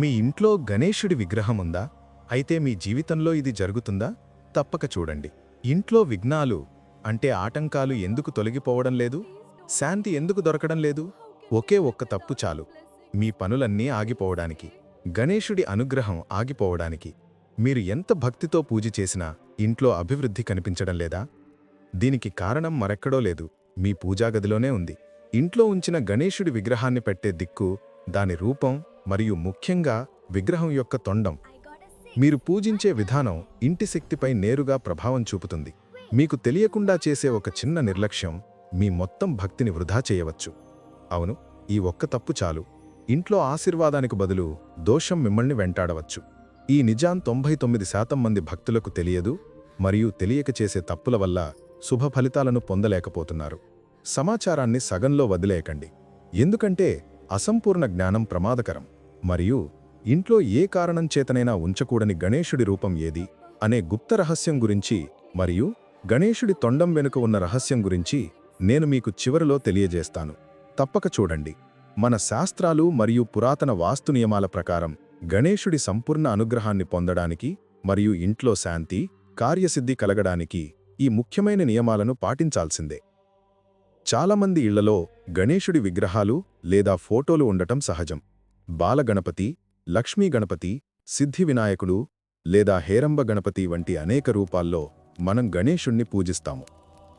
మీ ఇంట్లో గణేశుడి విగ్రహం ఉందా? అయితే మీ జీవితంలో ఇది జరుగుతుందా? తప్పక చూడండి. ఇంట్లో విఘ్నాలు అంటే ఆటంకాలు ఎందుకు తొలగిపోవడం లేదు? శాంతి ఎందుకు దొరకడం లేదు? ఒకే ఒక్క తప్పు చాలు. మీ పనులన్నీ ఆగిపోవడానికి. గణేశుడి అనుగ్రహం ఆగిపోవడానికి. మీరు ఎంత భక్తితో పూజ చేసినా ఇంట్లో అభివృద్ధి కనిపించడం లేదా? దీనికి కారణం మరెక్కడో లేదు. మీ పూజాగదిలోనే ఉంది. ఇంట్లో ఉంచిన గణేశుడి విగ్రహాన్ని పెట్టే దిక్కు దాని రూపం మరియు ముఖ్యంగా విగ్రహం యొక్క తొండం. మీరు పూజించే విధానం ఇంటి శక్తిపై నేరుగా ప్రభావం చూపుతుంది. మీకు తెలియకుండా చేసే ఒక చిన్న నిర్లక్ష్యం మీ మొత్తం భక్తిని వృధా చేయవచ్చు. అవును ఈ ఒక్క తప్పు చాలు. ఇంట్లో ఆశీర్వాదానికి బదులు దోషం మిమ్మల్ని వెంటాడవచ్చు. ఈ నిజాం తొంభై తొమ్మిది శాతం మంది భక్తులకు తెలియదు మరియు తెలియక చేసే తప్పుల వల్ల శుభ ఫలితాలను పొందలేకపోతున్నారు. సమాచారాన్ని సగంలో వదిలేయకండి. ఎందుకంటే అసంపూర్ణ జ్ఞానం ప్రమాదకరం. మరియు ఇంట్లో ఏ కారణం చేతనైనా ఉంచకూడని గణేశుడి రూపం ఏది? అనే గుప్త రహస్యం గురించి మరియు గణేశుడి తొండం వెనుక ఉన్న రహస్యం గురించి నేను మీకు చివరిలో తెలియజేస్తాను. తప్పక చూడండి. మన శాస్త్రాలు మరియు పురాతన వాస్తు నియమాల ప్రకారం గణేశుడి సంపూర్ణ అనుగ్రహాన్ని పొందడానికి మరియు ఇంట్లో శాంతి కార్యసిద్ధి కలగడానికి ఈ ముఖ్యమైన నియమాలను పాటించాల్సిందే. చాలామంది ఇళ్ళలో గణేశుడి విగ్రహాలు లేదా ఫోటోలు ఉండటం సహజం. బాలగణపతి లక్ష్మీ గణపతి సిద్ధి వినాయకుడు లేదా హేరంబ గణపతి వంటి అనేక రూపాల్లో మనం గణేశుణ్ణి పూజిస్తాము.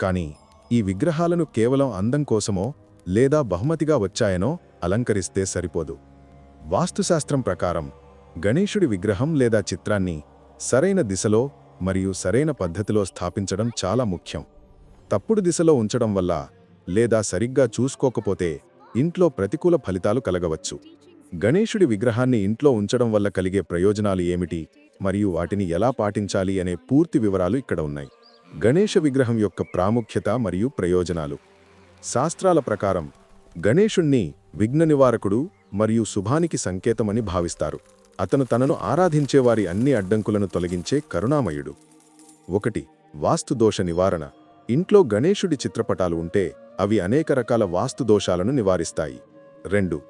కానీ ఈ విగ్రహాలను కేవలం అందం కోసమో లేదా బహుమతిగా వచ్చాయనో అలంకరిస్తే సరిపోదు. వాస్తుశాస్త్రం ప్రకారం గణేశుడి విగ్రహం లేదా చిత్రాన్ని సరైన దిశలో మరియు సరైన పద్ధతిలో స్థాపించడం చాలా ముఖ్యం. తప్పుడు దిశలో ఉంచడం వల్ల లేదా సరిగ్గా చూసుకోకపోతే ఇంట్లో ప్రతికూల ఫలితాలు కలగవచ్చు. గణేశుడి విగ్రహాన్ని ఇంట్లో ఉంచడం వల్ల కలిగే ప్రయోజనాలు ఏమిటి? మరియు వాటిని ఎలా పాటించాలి అనే పూర్తి వివరాలు ఇక్కడ ఉన్నాయి. గణేశ విగ్రహం యొక్క ప్రాముఖ్యత మరియు ప్రయోజనాలు. శాస్త్రాల ప్రకారం గణేశుణ్ణి విఘ్న నివారకుడు మరియు శుభానికి సంకేతమని భావిస్తారు. అతను తనను ఆరాధించేవారి అన్ని అడ్డంకులను తొలగించే కరుణామయుడు. ఒకటి వాస్తుదోష నివారణ. ఇంట్లో గణేశుడి చిత్రపటాలు ఉంటే అవి అనేక రకాల వాస్తు దోషాలను నివారిస్తాయి. రెండు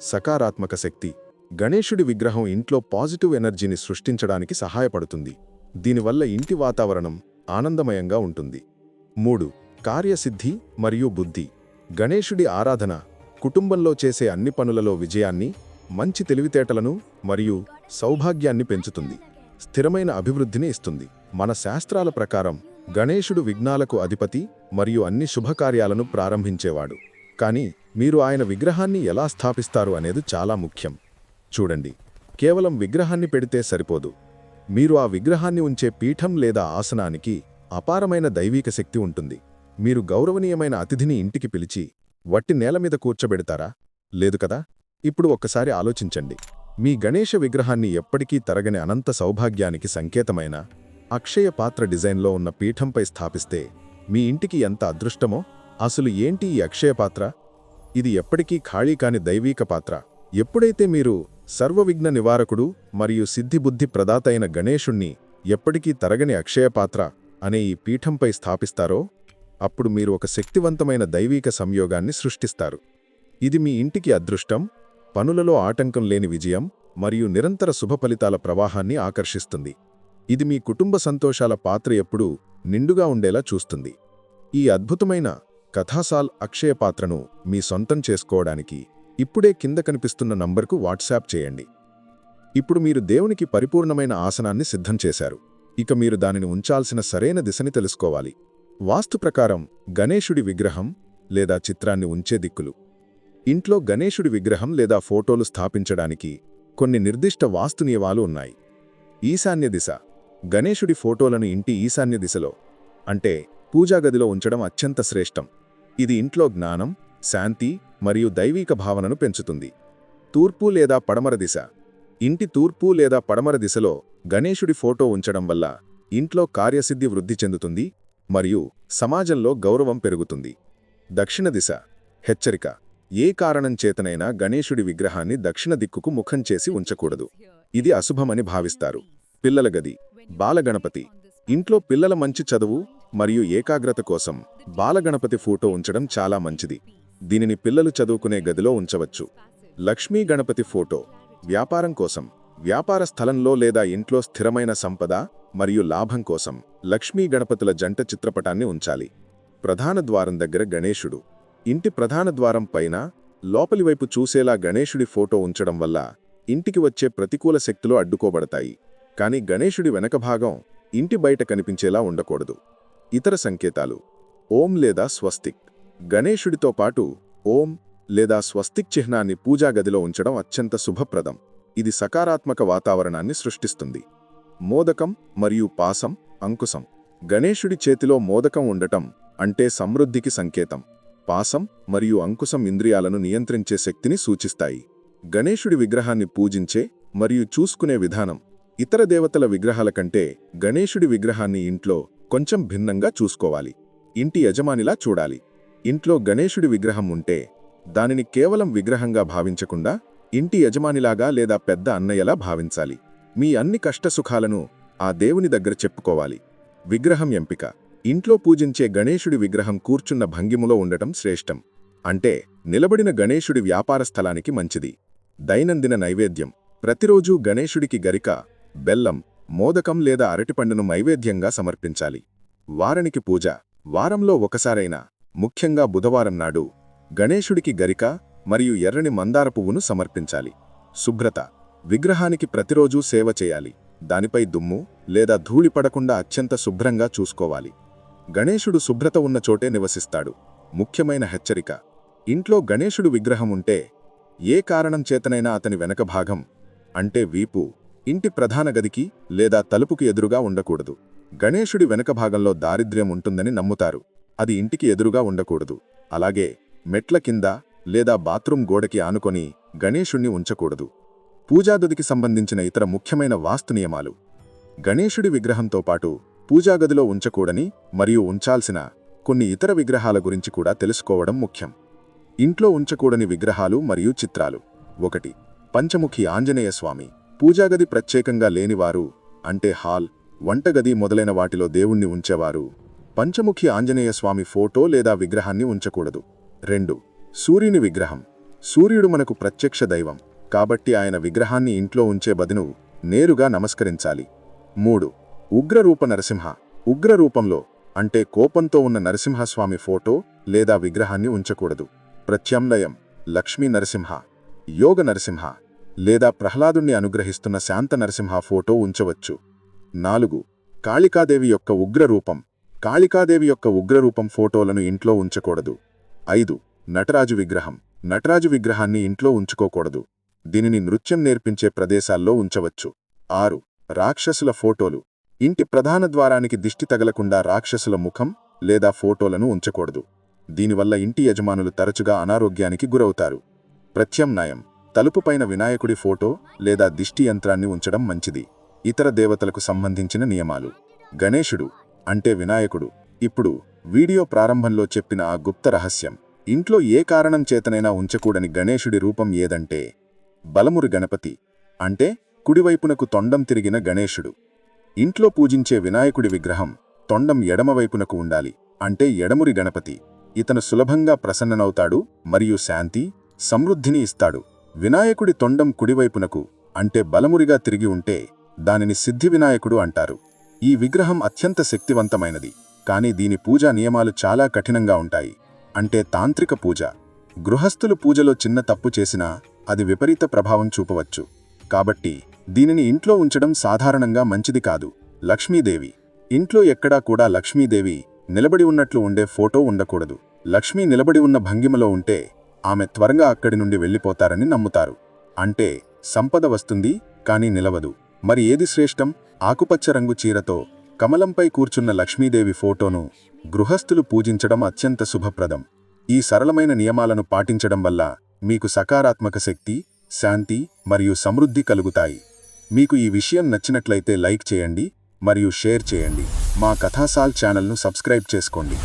సకారాత్మక శక్తి. గణేశుడి విగ్రహం ఇంట్లో పాజిటివ్ ఎనర్జీని సృష్టించడానికి సహాయపడుతుంది. దీనివల్ల ఇంటి వాతావరణం ఆనందమయంగా ఉంటుంది. మూడు. కార్యసిద్ధి మరియు బుద్ధి. గణేశుడి ఆరాధన కుటుంబంలో చేసే అన్ని పనులలో విజయాన్ని మంచి తెలివితేటలను మరియు సౌభాగ్యాన్ని పెంచుతుంది. స్థిరమైన అభివృద్ధిని ఇస్తుంది. మన శాస్త్రాల ప్రకారం గణేశుడు విఘ్నాలకు అధిపతి మరియు అన్ని శుభకార్యాలను ప్రారంభించేవాడు. కానీ మీరు ఆయన విగ్రహాన్ని ఎలా స్థాపిస్తారు అనేది చాలా ముఖ్యం. చూడండి కేవలం విగ్రహాన్ని పెడితే సరిపోదు. మీరు ఆ విగ్రహాన్ని ఉంచే పీఠం లేదా ఆసనానికి అపారమైన దైవీక శక్తి ఉంటుంది. మీరు గౌరవనీయమైన అతిథిని ఇంటికి పిలిచి వట్టి నేల మీద కూర్చోబెడతారా? లేదు కదా? ఇప్పుడు ఒక్కసారి ఆలోచించండి. మీ గణేశ విగ్రహాన్ని ఎప్పటికీ తరగని అనంత సౌభాగ్యానికి సంకేతమైన అక్షయ పాత్ర డిజైన్లో ఉన్న పీఠంపై స్థాపిస్తే మీ ఇంటికి ఎంత అదృష్టమో అసలు ఏంటి ఈ అక్షయ పాత్ర? ఇది ఎప్పటికీ ఖాళీ కాని దైవీక పాత్ర. ఎప్పుడైతే మీరు సర్వవిఘ్న నివారకుడు మరియు సిద్ధిబుద్ధి ప్రదాత అయిన గణేశుణ్ణి ఎప్పటికీ తరగని అక్షయ పాత్ర అనే ఈ పీఠంపై స్థాపిస్తారో అప్పుడు మీరు ఒక శక్తివంతమైన దైవీక సంయోగాన్ని సృష్టిస్తారు. ఇది మీ ఇంటికి అదృష్టం పనులలో ఆటంకం లేని విజయం మరియు నిరంతర శుభ ఫలితాల ప్రవాహాన్ని ఆకర్షిస్తుంది. ఇది మీ కుటుంబ సంతోషాల పాత్ర ఎప్పుడూ నిండుగా ఉండేలా చూస్తుంది. ఈ అద్భుతమైన కథాసాల్ అక్షయ పాత్రను మీ సొంతం చేసుకోవడానికి ఇప్పుడే కింద కనిపిస్తున్న నంబర్కు వాట్సాప్ చేయండి. ఇప్పుడు మీరు దేవునికి పరిపూర్ణమైన ఆసనాన్ని సిద్ధం చేశారు. ఇక మీరు దానిని ఉంచాల్సిన సరైన దిశని తెలుసుకోవాలి. వాస్తు ప్రకారం గణేశుడి విగ్రహం లేదా చిత్రాన్ని ఉంచే దిక్కులు. ఇంట్లో గణేశుడి విగ్రహం లేదా ఫోటోలు స్థాపించడానికి కొన్ని నిర్దిష్ట వాస్తు నియమాలు ఉన్నాయి. ఈశాన్య దిశ. గణేశుడి ఫోటోలను ఇంటి ఈశాన్య దిశలో అంటే పూజాగదిలో ఉంచడం అత్యంత శ్రేష్టం. ఇది ఇంట్లో జ్ఞానం శాంతి మరియు దైవీక భావనను పెంచుతుంది. తూర్పు లేదా పడమర దిశ. ఇంటి తూర్పు లేదా పడమర దిశలో గణేశుడి ఫోటో ఉంచడం వల్ల ఇంట్లో కార్యసిద్ధి వృద్ధి చెందుతుంది మరియు సమాజంలో గౌరవం పెరుగుతుంది. దక్షిణ దిశ. హెచ్చరిక. ఏ కారణం చేతనైనా గణేశుడి విగ్రహాన్ని దక్షిణ దిక్కుకు ముఖం చేసి ఉంచకూడదు. ఇది అశుభమని భావిస్తారు. పిల్లల గది. బాలగణపతి. ఇంట్లో పిల్లల మంచి చదువు మరియు ఏకాగ్రత కోసం బాలగణపతి ఫోటో ఉంచడం చాలా మంచిది. దీనిని పిల్లలు చదువుకునే గదిలో ఉంచవచ్చు. లక్ష్మీ గణపతి ఫోటో. వ్యాపారం కోసం. వ్యాపార స్థలంలో లేదా ఇంట్లో స్థిరమైన సంపద మరియు లాభం కోసం లక్ష్మీ గణపతుల జంట చిత్రపటాన్ని ఉంచాలి. ప్రధాన ద్వారం దగ్గర గణేశుడు. ఇంటి ప్రధాన ద్వారం పైన లోపలివైపు చూసేలా గణేశుడి ఫోటో ఉంచడం వల్ల ఇంటికి వచ్చే ప్రతికూల శక్తులు అడ్డుకోబడతాయి. కానీ గణేశుడి వెనక భాగం ఇంటి బయట కనిపించేలా ఉండకూడదు. ఇతర సంకేతాలు. ఓం లేదా స్వస్తిక్. గణేశుడితో పాటు ఓం లేదా స్వస్తిక్ చిహ్నాన్ని పూజా గదిలో ఉంచడం అత్యంత శుభప్రదం. ఇది సకారాత్మక వాతావరణాన్ని సృష్టిస్తుంది. మోదకం మరియు పాసం అంకుశం. గణేశుడి చేతిలో మోదకం ఉండటం అంటే సమృద్ధికి సంకేతం. పాసం మరియు అంకుశం ఇంద్రియాలను నియంత్రించే శక్తిని సూచిస్తాయి. గణేశుడి విగ్రహాన్ని పూజించే మరియు చూసుకునే విధానం ఇతర దేవతల విగ్రహాల కంటే గణేశుడి విగ్రహాన్ని ఇంట్లో కొంచెం భిన్నంగా చూసుకోవాలి. ఇంటి యజమానిలా చూడాలి. ఇంట్లో గణేశుడి విగ్రహం ఉంటే దానిని కేవలం విగ్రహంగా భావించకుండా ఇంటి యజమానిలాగా లేదా పెద్ద అన్నయ్యలా భావించాలి. మీ అన్ని కష్టసుఖాలను ఆ దేవుని దగ్గర చెప్పుకోవాలి. విగ్రహం ఎంపిక. ఇంట్లో పూజించే గణేశుడి విగ్రహం కూర్చున్న భంగిములో ఉండటం శ్రేష్టం. అంటే నిలబడిన గణేశుడి వ్యాపార స్థలానికి మంచిది. దైనందిన నైవేద్యం. ప్రతిరోజూ గణేశుడికి గరిక బెల్లం మోదకం లేదా అరటిపండును నైవేద్యంగా సమర్పించాలి. వారానికి పూజ. వారంలో ఒకసారైనా ముఖ్యంగా బుధవారం నాడు గణేశుడికి గరిక మరియు ఎర్రని మందార పువ్వును సమర్పించాలి. శుభ్రత. విగ్రహానికి ప్రతిరోజూ సేవ చేయాలి. దానిపై దుమ్ము లేదా ధూళి పడకుండా అత్యంత శుభ్రంగా చూసుకోవాలి. గణేశుడు శుభ్రత ఉన్న చోటే నివసిస్తాడు. ముఖ్యమైన హెచ్చరిక. ఇంట్లో గణేశుడు విగ్రహం ఉంటే ఏ కారణం చేతనైనా అతని వెనక భాగం అంటే వీపు ఇంటి ప్రధాన గదికి లేదా తలుపుకి ఎదురుగా ఉండకూడదు. గణేశుడి వెనక భాగంలో దారిద్ర్యం ఉంటుందని నమ్ముతారు. అది ఇంటికి ఎదురుగా ఉండకూడదు. అలాగే మెట్ల కింద లేదా బాత్రూం గోడకి ఆనుకొని గణేశుణ్ణి ఉంచకూడదు. పూజాగదికి సంబంధించిన ఇతర ముఖ్యమైన వాస్తు నియమాలు. గణేశుడి విగ్రహంతో పాటు పూజాగదిలో ఉంచకూడని మరియు ఉంచాల్సిన కొన్ని ఇతర విగ్రహాల గురించి కూడా తెలుసుకోవడం ముఖ్యం. ఇంట్లో ఉంచకూడని విగ్రహాలు మరియు చిత్రాలు. ఒకటి పంచముఖి ఆంజనేయ స్వామి. పూజాగది ప్రత్యేకంగా లేనివారు అంటే హాల్ వంటగది మొదలైన వాటిలో దేవుణ్ణి ఉంచేవారు. పంచముఖి ఆంజనేయ స్వామి ఫోటో లేదా విగ్రహాన్ని ఉంచకూడదు. రెండు సూర్యుని విగ్రహం. సూర్యుడు మనకు ప్రత్యక్ష దైవం కాబట్టి ఆయన విగ్రహాన్ని ఇంట్లో ఉంచే బదును నేరుగా నమస్కరించాలి. మూడు ఉగ్రరూప నరసింహ. ఉగ్రరూపంలో అంటే కోపంతో ఉన్న నరసింహస్వామి ఫోటో లేదా విగ్రహాన్ని ఉంచకూడదు. ప్రత్యామ్లయం లక్ష్మీ నరసింహ. యోగ నరసింహ. లేదా ప్రహ్లాదుణ్ణి అనుగ్రహిస్తున్న శాంత నరసింహ ఫోటో ఉంచవచ్చు. నాలుగు. కాళికాదేవి యొక్క ఉగ్రరూపం. కాళికాదేవి యొక్క ఉగ్రరూపం ఫోటోలను ఇంట్లో ఉంచకూడదు. ఐదు. నటరాజు విగ్రహం. నటరాజు విగ్రహాన్ని ఇంట్లో ఉంచుకోకూడదు. దీనిని నృత్యం నేర్పించే ప్రదేశాల్లో ఉంచవచ్చు. ఆరు. రాక్షసుల ఫోటోలు. ఇంటి ప్రధాన ద్వారానికి దిష్టి తగలకుండా రాక్షసుల ముఖం లేదా ఫోటోలను ఉంచకూడదు. దీనివల్ల ఇంటి యజమానులు తరచుగా అనారోగ్యానికి గురవుతారు. ప్రత్యామ్నాయం. తలుపుపైన వినాయకుడి ఫోటో లేదా దిష్టి యంత్రాన్ని ఉంచడం మంచిది. ఇతర దేవతలకు సంబంధించిన నియమాలు. గణేశుడు అంటే వినాయకుడు. ఇప్పుడు వీడియో ప్రారంభంలో చెప్పిన ఆ గుప్త రహస్యం. ఇంట్లో ఏ కారణం చేతనైనా ఉంచకూడని గణేశుడి రూపం ఏదంటే బలమురి గణపతి అంటే కుడివైపునకు తొండం తిరిగిన గణేశుడు. ఇంట్లో పూజించే వినాయకుడి విగ్రహం తొండం ఎడమవైపునకు ఉండాలి అంటే ఎడమురి గణపతి. ఇతను సులభంగా ప్రసన్ననవుతాడు మరియు శాంతి సమృద్ధిని ఇస్తాడు. వినాయకుడి తొండం కుడివైపునకు అంటే బలమురిగా తిరిగి ఉంటే దానిని సిద్ధి వినాయకుడు అంటారు. ఈ విగ్రహం అత్యంత శక్తివంతమైనది కానీ దీని పూజా నియమాలు చాలా కఠినంగా ఉంటాయి. అంటే తాంత్రిక పూజ. గృహస్థులు పూజలో చిన్న తప్పు చేసినా అది విపరీత ప్రభావం చూపవచ్చు. కాబట్టి దీనిని ఇంట్లో ఉంచడం సాధారణంగా మంచిది కాదు. లక్ష్మీదేవి. ఇంట్లో ఎక్కడా కూడా లక్ష్మీదేవి నిలబడి ఉన్నట్లు ఉండే ఫోటో ఉండకూడదు. లక్ష్మీ నిలబడి ఉన్న భంగిమలో ఉంటే ఆమె త్వరగా అక్కడి నుండి వెళ్ళిపోతారని నమ్ముతారు. అంటే సంపద వస్తుంది కానీ నిలవదు. మరి ఏది శ్రేష్టం? ఆకుపచ్చ రంగు చీరతో కమలంపై కూర్చున్న లక్ష్మీదేవి ఫోటోను గృహస్థులు పూజించడం అత్యంత శుభప్రదం. ఈ సరళమైన నియమాలను పాటించడం వల్ల మీకు సకారాత్మక శక్తి శాంతి మరియు సమృద్ధి కలుగుతాయి. మీకు ఈ విషయం నచ్చినట్లయితే లైక్ చేయండి మరియు షేర్ చేయండి. మా కథాసాల్ ఛానల్ను సబ్స్క్రైబ్ చేసుకోండి.